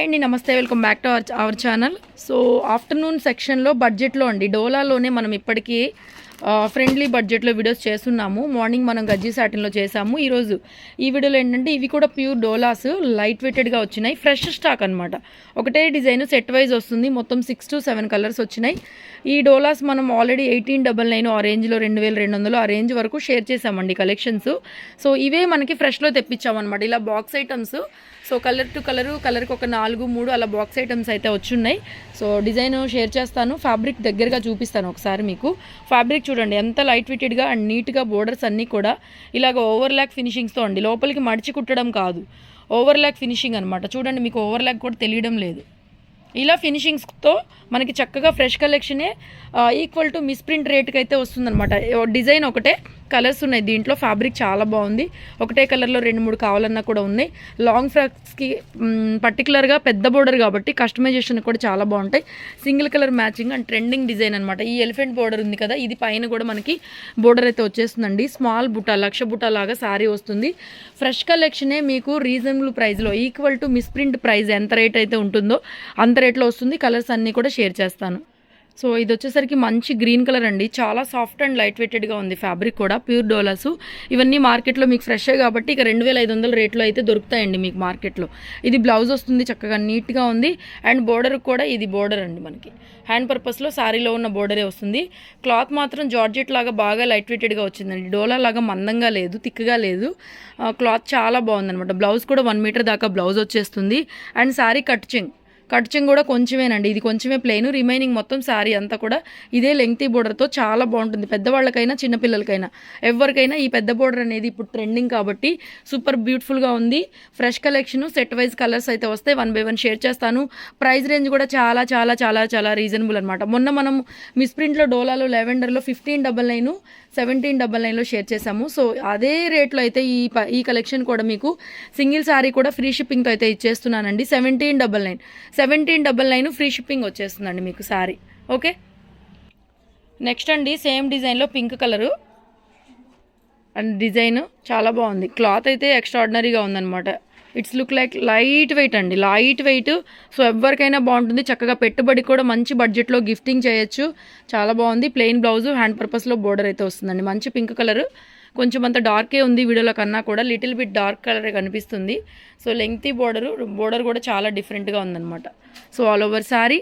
Hi అండి నమస్తే welcome back to our our channel. So afternoon సెక్షన్లో బడ్జెట్లో అండి డోలాలోనే మనం ఇప్పటికీ ఫ్రెండ్లీ బడ్జెట్లో వీడియోస్ చేస్తున్నాము. మార్నింగ్ మనం గజ్జి సాటిన్లో చేసాము ఈరోజు ఈ వీడియోలో ఏంటంటే ఇవి కూడా ప్యూర్ డోలాస్ లైట్ వెయిటెడ్గా వచ్చినాయి. ఫ్రెష్ స్టాక్ అనమాట ఒకటే డిజైన్ సెట్ వైజ్ వస్తుంది. మొత్తం సిక్స్ టు సెవెన్ కలర్స్ వచ్చినాయి. ఈ డోలాస్ మనం ఆల్రెడీ ఎయిటీన్ డబల్ నైన్ ఆ రేంజ్లో రెండు వేల రెండు వందలు ఆ రేంజ్ వరకు షేర్ చేసామండి కలెక్షన్స్ సో ఇవే మనకి ఫ్రెష్లో తెప్పించామన్నమాట. ఇలా box items so colour to colour కలర్కి ఒక నాలుగు మూడు అలా బాక్స్ ఐటమ్స్ అయితే వచ్చున్నాయి. సో డిజైన్ షేర్ చేస్తాను. ఫ్యాబ్రిక్ దగ్గరగా చూపిస్తాను ఒకసారి మీకు. ఫ్యాబ్రిక్ చూడండి ఎంత లైట్ వెయిటెడ్గా అండ్ నీట్గా బోర్డర్స్ అన్నీ కూడా ఇలాగ ఓవర్ ల్యాక్ ఫినిషింగ్స్తో అండి. లోపలికి మడిచి కుట్టడం కాదు. ఓవర్ ల్యాక్ ఫినిషింగ్ అనమాట చూడండి మీకు ఓవర్ ల్యాక్ కూడా తెలియడం లేదు. ఇలా ఫినిషింగ్స్తో మనకి చక్కగా ఫ్రెష్ కలెక్షనే ఈక్వల్ టు మిస్ప్రింట్ రేట్కి అయితే వస్తుందన్నమాట. డిజైన్ ఒకటే. కలర్స్ ఉన్నాయి. దీంట్లో ఫ్యాబ్రిక్ చాలా బాగుంది. ఒకటే కలర్లో రెండు మూడు కావాలన్నా కూడా ఉన్నాయి. లాంగ్ ఫ్రాక్స్కి పర్టికులర్గా పెద్ద బోర్డర్ కాబట్టి కస్టమైజేషన్ కూడా చాలా బాగుంటాయి. Single colour matching and trending design అనమాట ఈ ఎలిఫెంట్ బోర్డర్ ఉంది కదా ఇది పైన కూడా మనకి బోర్డర్ అయితే వచ్చేస్తుందండి. స్మాల్ బుట్ట లక్ష బుట్ట లాగా శారీ వస్తుంది. ఫ్రెష్ కలెక్షనే మీకు రీజనబుల్ ప్రైస్లో ఈక్వల్ టు మిస్ప్రింట్ ప్రైస్ ఎంత రేట్ అయితే ఉంటుందో అంత రేట్లో వస్తుంది. కలర్స్ అన్నీ కూడా షేర్ చేస్తాను. సో ఇది వచ్చేసరికి మంచి గ్రీన్ కలర్ అండి. చాలా సాఫ్ట్ అండ్ లైట్ వెయిటెడ్గా ఉంది ఫ్యాబ్రిక్ కూడా ప్యూర్ డోలాస్ ఇవన్నీ మార్కెట్లో మీకు ఫ్రెష్ కాబట్టి ఇక రెండు వేల ఐదు వందల రేట్లో అయితే దొరుకుతాయండి మీకు మార్కెట్లో. ఇది బ్లౌజ్ వస్తుంది చక్కగా నీట్గా ఉంది. అండ్ బోర్డర్ కూడా ఇది బోర్డర్ అండి మనకి. హ్యాండ్ పర్పస్లో శారీలో ఉన్న బోర్డరే వస్తుంది. క్లాత్ మాత్రం జార్జెట్ లాగా బాగా లైట్ వెయిటెడ్గా వచ్చిందండి. డోలా లాగా మందంగా లేదు తిక్కగా లేదు. క్లాత్ చాలా బాగుందనమాట బ్లౌజ్ కూడా వన్ మీటర్ దాకా బ్లౌజ్ వచ్చేస్తుంది. అండ్ శారీ కట్ చెంగ్. కట్చింగ్ కూడా కొంచెమేనండి. ఇది కొంచెమే ప్లెయిన్ రిమైనింగ్ మొత్తం శారీ అంతా కూడా ఇదే లెంగ్తీ బోర్డర్తో చాలా బాగుంటుంది. పెద్దవాళ్ళకైనా చిన్నపిల్లలకైనా ఎవరికైనా ఈ పెద్ద బోర్డర్ అనేది ఇప్పుడు ట్రెండింగ్ కాబట్టి సూపర్ బ్యూటిఫుల్గా ఉంది. Fresh collection set wise colours అయితే వస్తే వన్ బై వన్ షేర్ చేస్తాను. ప్రైస్ రేంజ్ కూడా చాలా చాలా చాలా చాలా రీజనబుల్ అనమాట మొన్న మనం మిస్ప్రింట్లో డోలాలో లెవెండర్లో fifteen double nine seventeen double నైన్లో షేర్ చేసాము సో అదే రేట్లో అయితే ఈ ప ఈ కలెక్షన్ కూడా మీకు సింగిల్ శారీ కూడా ఫ్రీ షిప్పింగ్తో అయితే ఇచ్చేస్తున్నానండి. Seventeen double nine seventeen double nine free shipping వచ్చేస్తుందండి మీకు శారీ ఓకే? నెక్స్ట్ అండి సేమ్ డిజైన్లో పింక్ కలరు. అండ్ డిజైన్ చాలా బాగుంది. క్లాత్ అయితే ఎక్స్ట్రాడినరీగా ఉందన్నమాట. It's look like light weight అండి. లైట్ వెయిట్ సో ఎవరికైనా బాగుంటుంది. చక్కగా పెట్టుబడి కూడా మంచి బడ్జెట్లో గిఫ్టింగ్ చేయొచ్చు. చాలా బాగుంది. ప్లెయిన్ బ్లౌజ్ హ్యాండ్ పర్పస్లో బోర్డర్ అయితే వస్తుందండి. మంచి పింక్ కలర్ కొంచెం అంత డార్కే ఉంది వీడియోలో కన్నా కూడా. లిటిల్ బిట్ డార్క్ కలరే కనిపిస్తుంది. సో లెంగ్తీ బోర్డర్ బోర్డర్ కూడా చాలా డిఫరెంట్గా ఉందన్నమాట. So all over sari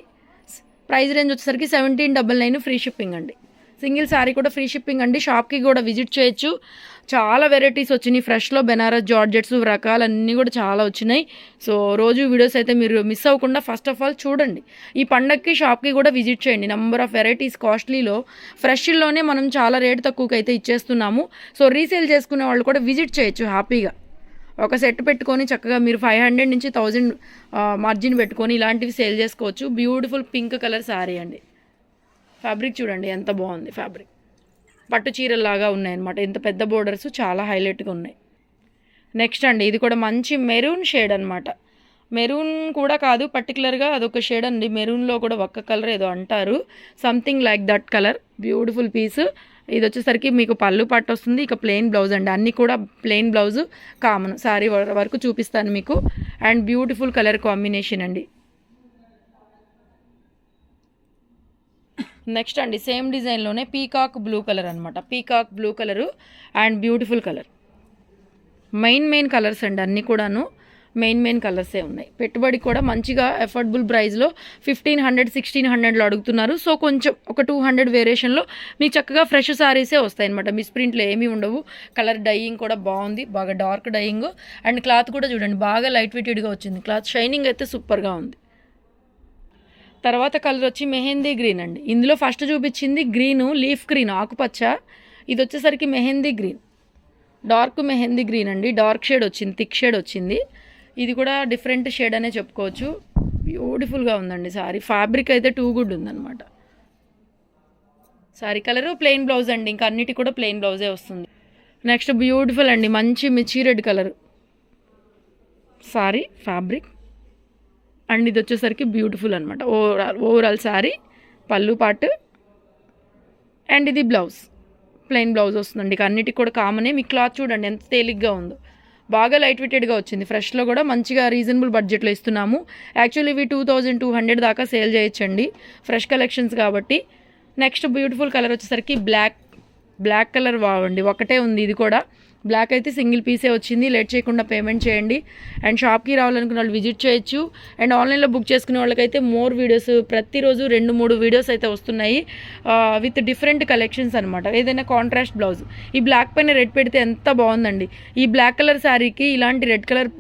price range వచ్చేసరికి seventeen double nine free shipping అండి. సింగిల్ శారీ కూడా ఫ్రీ షిప్పింగ్ అండి. షాప్కి కూడా విజిట్ చేయొచ్చు. చాలా వెరైటీస్ వచ్చినాయి. ఫ్రెష్లో బెనారస్ జార్జెట్స్ రకాలన్నీ కూడా చాలా వచ్చినాయి. సో రోజు వీడియోస్ అయితే మీరు మిస్ అవ్వకుండా ఫస్ట్ ఆఫ్ ఆల్ చూడండి. ఈ పండగకి షాప్కి కూడా విజిట్ చేయండి. నెంబర్ ఆఫ్ వెరైటీస్ కాస్ట్లీలో. ఫ్రెష్లోనే మనం చాలా రేట్ తక్కువకి అయితే ఇచ్చేస్తున్నాము. సో రీసేల్ చేసుకునే వాళ్ళు కూడా విజిట్ చేయొచ్చు హ్యాపీగా. ఒక సెట్ పెట్టుకొని చక్కగా మీరు ఫైవ్ హండ్రెడ్ నుంచి థౌజండ్ మార్జిన్ పెట్టుకొని ఇలాంటివి సేల్ చేసుకోవచ్చు. బ్యూటిఫుల్ పింక్ కలర్ శారీ అండి. ఫ్యాబ్రిక్ చూడండి ఎంత బాగుంది ఫ్యాబ్రిక్. పట్టు చీరలాగా ఉన్నాయన్నమాట. ఇంత పెద్ద బోర్డర్స్ చాలా హైలైట్గా ఉన్నాయి. నెక్స్ట్ అండి ఇది కూడా మంచి మెరూన్ షేడ్ అనమాట మెరూన్ కూడా కాదు పర్టికులర్గా అదొక షేడ్ అండి. మెరూన్లో కూడా ఒక్క కలర్ ఏదో అంటారు. Something like that colour beautiful piece ఇది వచ్చేసరికి మీకు పళ్ళు పట్టు వస్తుంది ఇక ప్లెయిన్ బ్లౌజ్ అండి. అన్నీ కూడా ప్లెయిన్ బ్లౌజ్ కామన్ సారీ వరకు చూపిస్తాను మీకు. అండ్ బ్యూటిఫుల్ కలర్ కాంబినేషన్ అండి. నెక్స్ట్ అండి సేమ్ డిజైన్లోనే పీకాక్ బ్లూ కలర్ అనమాట peacock blue colour and beautiful colour main main colours అండి అన్నీ కూడాను మెయిన్ మెయిన్ కలర్సే ఉన్నాయి. పెట్టుబడి కూడా మంచిగా ఎఫోర్డబుల్ ప్రైస్లో ఫిఫ్టీన్ హండ్రెడ్ సిక్స్టీన్ హండ్రెడ్లో అడుగుతున్నారు. సో కొంచెం ఒక టూ హండ్రెడ్ వేరియేషన్లో మీకు చక్కగా ఫ్రెష్ సారీసే వస్తాయి అనమాట మిస్ప్రింట్లు ఏమీ ఉండవు. కలర్ డైయింగ్ కూడా బాగుంది బాగా డార్క్ డైయింగ్ అండ్ క్లాత్ కూడా చూడండి బాగా లైట్ వెయిటెడ్గా వచ్చింది. క్లాత్ షైనింగ్ అయితే సూపర్గా ఉంది. తర్వాత కలర్ వచ్చి మెహందీ గ్రీన్ అండి. ఇందులో ఫస్ట్ చూపించింది గ్రీను లీఫ్ గ్రీన్ ఆకుపచ్చ. ఇది వచ్చేసరికి mehndi green. Dark mehndi green అండి. డార్క్ షేడ్ వచ్చింది థిక్ షేడ్ వచ్చింది. ఇది కూడా డిఫరెంట్ షేడ్ అనే చెప్పుకోవచ్చు. బ్యూటిఫుల్గా ఉందండి సారీ. ఫ్యాబ్రిక్ అయితే టూ గుడ్ ఉందన్నమాట. సారీ కలరు ప్లెయిన్ బ్లౌజ్ అండి. ఇంకా అన్నిటి కూడా ప్లెయిన్ బ్లౌజే వస్తుంది. నెక్స్ట్ బ్యూటిఫుల్ అండి. మంచి మిర్చి red colour. Sari fabric and ఇది వచ్చేసరికి బ్యూటిఫుల్ అనమాట ఓవరాల్ ఓవరాల్ శారీ పళ్ళు పాటు అండ్ ఇది బ్లౌజ్. ప్లెయిన్ బ్లౌజ్ వస్తుందండి. ఇక అన్నిటికి కూడా కామనే మీ క్లాత్ చూడండి ఎంత తేలిగ్గా ఉందో. బాగా లైట్ వెయిటెడ్గా వచ్చింది. ఫ్రెష్లో కూడా మంచిగా రీజనబుల్ బడ్జెట్లో ఇస్తున్నాము. యాక్చువల్లీ ఇవి టూ థౌజండ్ టూ హండ్రెడ్ దాకా సేల్ చేయొచ్చండి. ఫ్రెష్ కలెక్షన్స్ కాబట్టి. నెక్స్ట్ బ్యూటిఫుల్ కలర్ వచ్చేసరికి బ్లాక్ బ్లాక్ కలర్ బాగుండి ఒకటే ఉంది ఇది కూడా. బ్లాక్ అయితే సింగిల్ పీసే వచ్చింది. లేట్ చేయకుండా పేమెంట్ చేయండి. అండ్ షాప్కి రావాలనుకున్న వాళ్ళు విజిట్ చేయొచ్చు. అండ్ ఆన్లైన్లో బుక్ చేసుకునే వాళ్ళకైతే మోర్ వీడియోస్ ప్రతిరోజు రెండు మూడు వీడియోస్ అయితే వస్తున్నాయి. విత్ డిఫరెంట్ కలెక్షన్స్ అనమాట ఏదైనా కాంట్రాస్ట్ బ్లౌజ్ ఈ బ్లాక్ పైన రెడ్ పెడితే ఎంత బాగుందండి. ఈ బ్లాక్ కలర్ శారీకి ఇలాంటి రెడ్ కలర్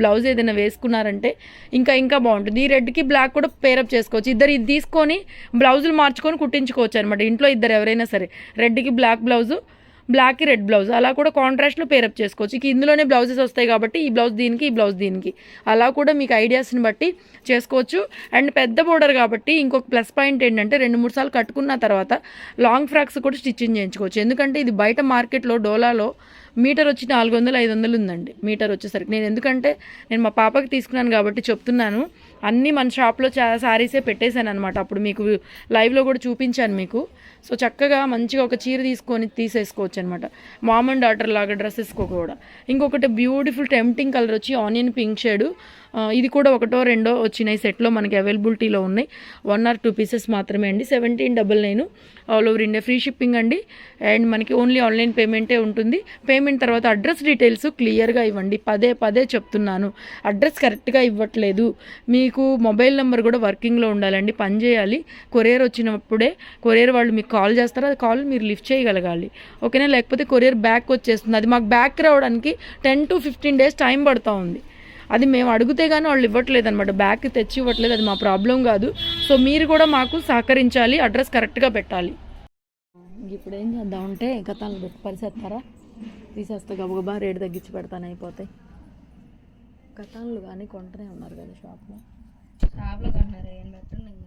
బ్లౌజ్ ఏదైనా వేసుకున్నారంటే ఇంకా ఇంకా బాగుంటుంది. ఈ రెడ్కి బ్లాక్ కూడా పేరప్ చేసుకోవచ్చు. ఇద్దరు ఇది తీసుకొని బ్లౌజులు మార్చుకొని కుట్టించుకోవచ్చు అనమాట ఇంట్లో ఇద్దరు ఎవరైనా సరే. రెడ్కి black blouse black red blouse. అలా కూడా కాంట్రాస్ట్లో పేరప్ చేసుకోవచ్చు. ఇక ఇందులోనే బ్లౌజెస్ వస్తాయి కాబట్టి ఈ బ్లౌజ్ దీనికి ఈ బ్లౌజ్ దీనికి. అలా కూడా మీకు ఐడియాస్ని బట్టి చేసుకోవచ్చు. అండ్ పెద్ద బోర్డర్ కాబట్టి ఇంకొక ప్లస్ పాయింట్ ఏంటంటే రెండు మూడు సార్లు కట్టుకున్న తర్వాత లాంగ్ ఫ్రాక్స్ కూడా స్టిచ్చింగ్ చేయించుకోవచ్చు. ఎందుకంటే ఇది బయట మార్కెట్లో డోలాలో మీటర్ వచ్చి నాలుగు వందలు ఐదు వందలు ఉందండి. మీటర్ వచ్చేసరికి. నేను ఎందుకంటే నేను మా పాపకి తీసుకున్నాను కాబట్టి చెప్తున్నాను. అన్నీ మన షాప్లో చా శారీసే పెట్టేశాను అనమాట అప్పుడు మీకు లైవ్లో కూడా చూపించాను మీకు. సో చక్కగా మంచిగా ఒక చీర తీసుకొని తీసేసుకోవచ్చు అనమాట మామ్ అండ్ డాటర్ లాగా డ్రెస్సెస్కో కూడా. ఇంకొకటి బ్యూటిఫుల్ టెంప్టింగ్ కలర్ వచ్చి ఆనియన్ పింక్ షేడు. ఇది కూడా ఒకటో రెండో వచ్చినాయి సెట్లో మనకి అవైలబిలిటీలో ఉన్నాయి. వన్ ఆర్ టూ పీసెస్ మాత్రమే అండి. Seventeen double nine all over India. Free shipping అండి. అండ్ మనకి ఓన్లీ ఆన్లైన్ పేమెంటే ఉంటుంది. పేమెంట్ తర్వాత అడ్రస్ డీటెయిల్స్ క్లియర్గా ఇవ్వండి. పదే పదే చెప్తున్నాను. అడ్రస్ కరెక్ట్గా ఇవ్వట్లేదు. మీకు మొబైల్ నెంబర్ కూడా వర్కింగ్లో ఉండాలండి. పని చేయాలి. కొరియర్ వచ్చినప్పుడే కొరియర్ వాళ్ళు మీకు కాల్ చేస్తారు. అది కాల్ మీరు లిఫ్ట్ చేయగలగాలి. ఓకేనా? లేకపోతే కొరియర్ బ్యాక్ వచ్చేస్తుంది. అది మాకు బ్యాక్ రావడానికి ten to fifteen days time పడుతూ ఉంది. అది మేము అడిగితే కానీ వాళ్ళు ఇవ్వట్లేదు అనమాట బ్యాక్ తెచ్చి ఇవ్వట్లేదు. అది మా ప్రాబ్లం కాదు. సో మీరు కూడా మాకు సహకరించాలి. అడ్రస్ కరెక్ట్గా పెట్టాలి. ఇప్పుడు ఏం చేద్దాం అంటే గతాలు పెట్టి పరిసేస్తారా తీసేస్తే గబగబా రేటు తగ్గించి పెడతాను అయిపోతాయి. కటాన్లు కానీ కొంటనే ఉన్నారు కదా షాప్లో. షాప్లో కొంటున్నారు ఏం పెట్టండి